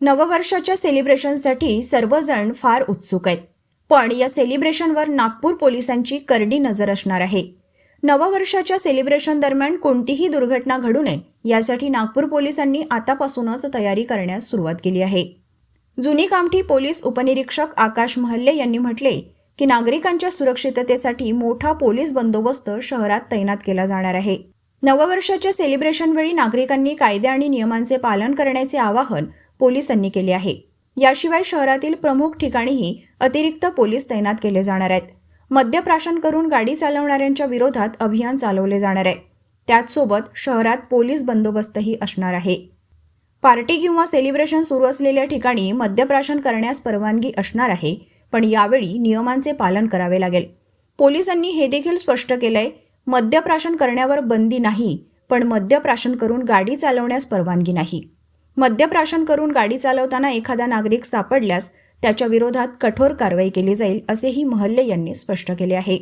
नववर्षाच्या सेलिब्रेशनसाठी सर्वजण फार उत्सुक आहेत. पण या सेलिब्रेशनवर नागपूर पोलिसांची करडी नजर असणार आहे. नववर्षाच्या सेलिब्रेशन दरम्यान कोणतीही दुर्घटना घडू नये यासाठी नागपूर पोलिसांनी आतापासूनच तयारी करण्यास सुरुवात केली आहे. जुनी कामठी पोलीस उपनिरीक्षक आकाश महल्ले यांनी म्हटले की नागरिकांच्या सुरक्षिततेसाठी मोठा पोलीस बंदोबस्त शहरात तैनात केला जाणार आहे. नववर्षाच्या सेलिब्रेशनवेळी नागरिकांनी कायदे आणि नियमांचे पालन करण्याचे आवाहन पोलिसांनी केले आहे. याशिवाय शहरातील प्रमुख ठिकाणीही अतिरिक्त पोलीस तैनात केले जाणार आहेत. मद्यप्राशन करून गाडी चालवणाऱ्यांच्या विरोधात अभियान चालवले जाणार आहे. त्याचसोबत शहरात पोलीस बंदोबस्तही असणार आहे. पार्टी किंवा सेलिब्रेशन सुरू असलेल्या ठिकाणी मद्यप्राशन करण्यास परवानगी असणार आहे पण यावेळी नियमांचे पालन करावे लागेल. पोलिसांनी हे देखील स्पष्ट केलंय मद्यप्राशन करण्यावर बंदी नाही पण मद्यप्राशन करून गाडी चालवण्यास परवानगी नाही. मद्यप्राशन करून गाडी चालवताना एखादा नागरिक सापडल्यास त्याच्या विरोधात कठोर कारवाई केली जाईल असेही महल्ले यांनी स्पष्ट केले आहे.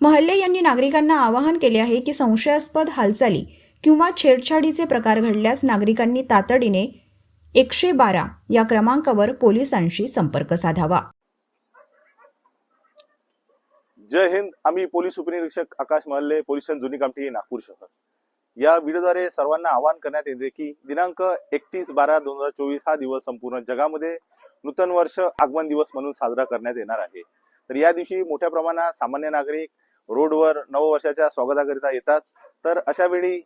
महल्ले यांनी नागरिकांना आवाहन केले आहे की संशयास्पद हालचाली किंवा छेडछाडीचे प्रकार घडल्यास नागरिकांनी तातडीने एकशे बारा या क्रमांकावर पोलिसांशी संपर्क साधावा. जय हिंद. आम्ही पोलीस उपनिरीक्षक आकाश महल्ले पोलीस जुनी कामठी नागपूर शहर. या व्हिडिओद्वारे सर्वांना आवाहन करण्यात येते की दिनांक एकतीस बारा दोन हजार चोवीस हा दिवस संपूर्ण जगामध्ये नूतन वर्ष आगमन दिवस म्हणून साजरा करण्यात येणार आहे. तर या दिवशी मोठ्या प्रमाणात सामान्य नागरिक रोडवर नववर्षाच्या स्वागताकरिता येतात. तर अशा वेळी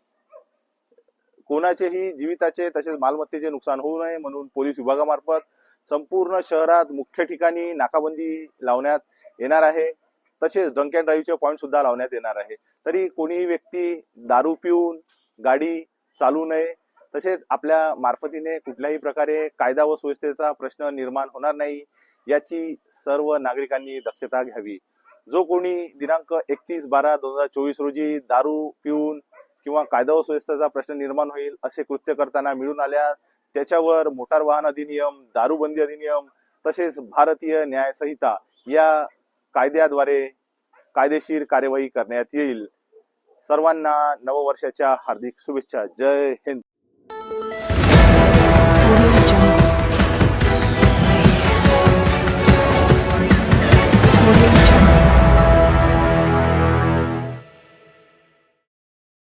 कोणाचेही जीविताचे तसेच मालमत्तेचे नुकसान होऊ नये म्हणून पोलीस विभागामार्फत संपूर्ण शहरात मुख्य ठिकाणी नाकाबंदी लावण्यात येणार आहे. तसेच ड्रंक अँड ड्राईव्हचे पॉईंट सुद्धा लावण्यात येणार आहे. तरी कोणीही व्यक्ती दारू पिऊन गाडी चालू नये तसेच आपल्या मार्फतीने कुठल्याही प्रकारे कायदा व सुव्यवस्थेचा प्रश्न निर्माण होणार नाही याची सर्व नागरिकांनी दक्षता घ्यावी. जो कोणी दिनांक एकतीस बारा दोन हजार चोवीस रोजी दारू पिऊन किंवा कायदा व सुव्यवस्थेचा प्रश्न निर्माण होईल असे कृत्य करताना मिळून आल्या त्याच्यावर मोटार वाहन अधिनियम दारूबंदी अधिनियम तसेच भारतीय न्याय संहिता या कायद्याद्वारे कायदेशीर कार्यवाही करण्यात येईल. सर्वांना नववर्षाच्या हार्दिक शुभेच्छा. जय हिंद.